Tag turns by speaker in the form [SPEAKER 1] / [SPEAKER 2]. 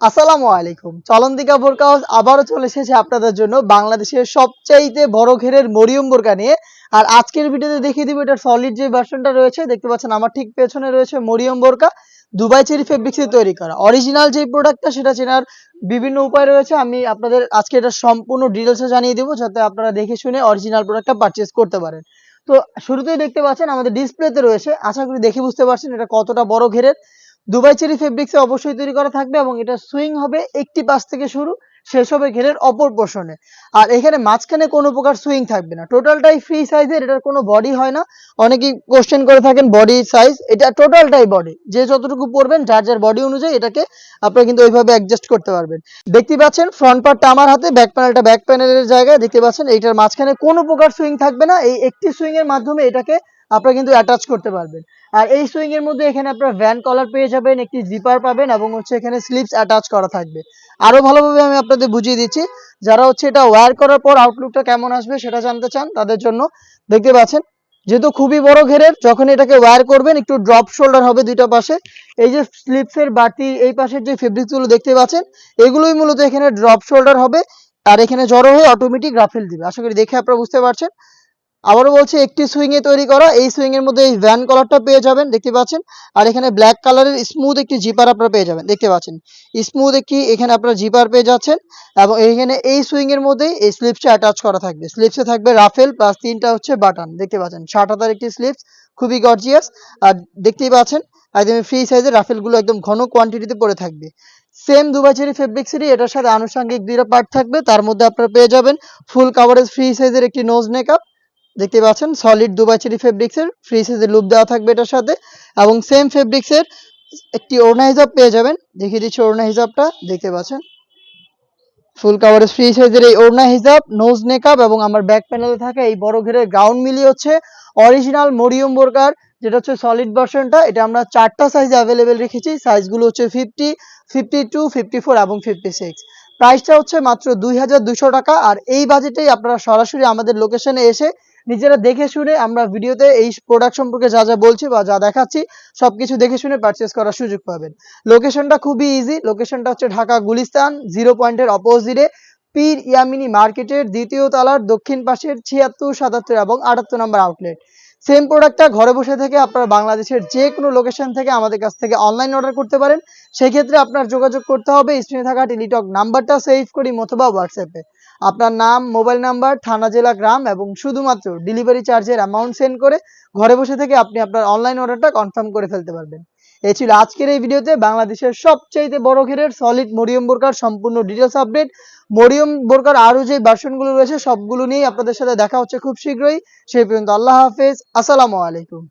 [SPEAKER 1] আসসালামু আলাইকুম। চলন্তিকা বোরকা হাউস আবারও চলে এসেছে আপনাদের জন্য বাংলাদেশের সবচাইতে বড় ঘেরের মরিয়ম বোরকা নিয়ে। আর আজকের ভিডিওতে দেখিয়ে দিব এটার সলিড যে ভার্সনটা রয়েছে, দেখতে পাচ্ছেন আমার ঠিক পেছনে রয়েছে মরিয়ম বোরকা, দুবাই চেরি ফেব্রিক্স তৈরি করা। অরিজিনাল যে প্রোডাক্টটা সেটা চেনার বিভিন্ন উপায় রয়েছে, আমি আপনাদের আজকে এটা সম্পূর্ণ ডিটেলসে জানিয়ে দেবো, যাতে আপনারা দেখে শুনে অরিজিনাল প্রোডাক্টটা পারচেজ করতে পারেন। তো শুরুতেই দেখতে পাচ্ছেন আমাদের ডিসপ্লেতে রয়েছে, আশা করি দেখে বুঝতে পারছেন এটা কতটা বড় ঘেরের। দুবাই চেরি ফেব্রিক্সে অবশ্যই তৈরি করা থাকবে এবং এটা সুইং হবে একটি পাশ থেকে শুরু, শেষ হবে ঘেরের অপর পোর্শনে আর এখানে মাঝখানে কোনো প্রকার সুইং থাকবে না। টোটালটাই ফ্রি সাইজের এটার কোনো বডি হয় না। অনেকেই কোশ্চেন করে থাকেন বডি সাইজ এটা টোটালটাই বডি যে যতটুকু পড়বেন যার যার বডি অনুযায়ী এটাকে আপনারা কিন্তু ওইভাবে অ্যাডজাস্ট করতে পারবেন। দেখতে পাচ্ছেন ফ্রন্ট পার্টটা আমার হাতে ব্যাক প্যানেলটা ব্যাক প্যানেলের জায়গায়। দেখতে পাচ্ছেন, এইটার মাঝখানে কোনো প্রকার সুইং থাকবে না। এই একটি সুইং এর মাধ্যমে এটাকে আপনারা কিন্তু অ্যাটাচ করতে পারবেন। আর এই সুইং এর মধ্যে এখানে আপনারা ভ্যান কলার পেয়ে যাবেন, একটি জিপার পাবেন এবং হচ্ছে এখানে স্লিপস অ্যাটাচ করা থাকবে। আরও ভালোভাবে আমি আপনাদের বুঝিয়ে দিচ্ছি, যারা হচ্ছে এটা ওয়্যার করার পর আউটলুকটা কেমন আসবে সেটা জানতে চান, তাদের জন্য দেখতে পাচ্ছেন, যেহেতু খুবই বড় ঘেরের, যখন এটাকে ওয়্যার করবেন, একটু ড্রপ শোল্ডার হবে দুইটা পাশে। এই যে স্লিপসের বাতি এই পাশের যে ফেব্রিক্সগুলো দেখতে পাচ্ছেন, এগুলোই মূলত এখানে ড্রপ শোল্ডার হবে, আর এখানে জড়ো হয়ে অটোমেটিক রাফেল দিবে। আশা করি দেখে আপনারা বুঝতে পারছেন। আবারও বলছি, একটি সুইং এ তৈরি করা, এই সুইং এর মধ্যে এই ভ্যান কলারটা পেয়ে যাবেন, দেখতে পাচ্ছেন। আর এখানে ব্ল্যাক কালারের স্মুথ একটি জিপার আপনারা পেয়ে যাবেন, দেখতে পাচ্ছেন। স্মুথ একটি, এখানে আপনারা জিপার পেয়ে যাচ্ছেন এবং এখানে এই সুইং এর মধ্যেই এই স্লিপসটা অ্যাটাচ করা থাকবে। স্লিপসে থাকবে রাফেল প্লাস তিনটা হচ্ছে বাটন দেখতে পাচ্ছেন। ষাট হাজার একটি স্লিপস খুবই গর্জিয়াস আর দেখতেই পাচ্ছেন একদম ফ্রি সাইজের রাফেলগুলো একদম ঘন কোয়ান্টিটিতে পড়ে থাকবে। সেম দুবাচেরি ফেব্রিক্সেরই এটার সাথে আনুষঙ্গিক দুইটা পার্ট থাকবে, তার মধ্যে আপনারা পেয়ে যাবেন ফুল কাভারেজ ফ্রি সাইজের একটি নোজ মেকআপ দেখতে পাচ্ছেন সলিড দুবাই চেরি ফেব্রিক্সের ফ্রি সাইজের লুপ দেওয়া থাকবে এটার সাথে এবং সেম ফেব্রিক্সের একটি ওড়না হিসাব পেয়ে যাবেন। দেখিয়ে দিচ্ছি ওড়না হিসাবটা দেখতে পাচ্ছেন। ফুল কাভারেজ ফ্রি সাইজের এই ওড়না হিসাব নোজ মেকআপ এবং আমার ব্যাক প্যানেলে থাকা এই বড় ঘেরের গাউন মিলিয়ে হচ্ছে অরিজিনাল মরিয়ম বোরকার যেটা হচ্ছে সলিড ভার্সনটা এটা আমরা চারটা সাইজে অ্যাভেলেবেল রেখেছি। সাইজগুলো হচ্ছে fifty fifty two fifty four এবং ফিফটি সিক্স প্রাইসটা হচ্ছে মাত্র দুই টাকা। আর এই বাজেটেই আপনারা সরাসরি আমাদের লোকেশনে এসে নিজেরা দেখে শুনে আমরা ভিডিওতে এই প্রোডাক্ট সম্পর্কে যা যা বলছি বা যা দেখাচ্ছি সব কিছু দেখে শুনে পারচেস করার সুযোগ পাবেন। লোকেশনটা খুবই ইজি লোকেশনটা হচ্ছে ঢাকা গুলিস্তান জিরো পয়েন্টের অপোজিটে পীর ইয়ামিনী মার্কেটের দ্বিতীয় তলার দক্ষিণ পাশের ছিয়াত্তর সাতাত্তর এবং আটাত্তর নম্বর আউটলেট সেম প্রোডাক্টটা ঘরে বসে থেকে আপনারা বাংলাদেশের যে কোনো লোকেশন থেকে আমাদের কাছ থেকে অনলাইন অর্ডার করতে পারেন। সেক্ষেত্রে আপনার যোগাযোগ করতে হবে, স্ক্রিনে থাকা টেলিটক নাম্বারটা সেভ করি অথবা হোয়াটসঅ্যাপে আপনার নাম মোবাইল নাম্বার থানা, জেলা, গ্রাম এবং শুধুমাত্র ডেলিভারি চার্জের অ্যামাউন্ট সেন্ড করে ঘরে বসে থেকে আপনি আপনার অনলাইন অর্ডারটা কনফার্ম করে ফেলতে পারবেন। এই ছিল আজকের এই ভিডিওতে বাংলাদেশের সবচেয়ে বড় ঘেরের সলিড মরিয়ম বোরকার সম্পূর্ণ ডিটেলস আপডেট মরিয়ম বোরকার আরও যে ভার্সনগুলো রয়েছে, সবগুলো নিয়েই আপনাদের সাথে দেখা হচ্ছে খুব শীঘ্রই। সেই পর্যন্ত আল্লাহ হাফেজ। আসসালামু আলাইকুম।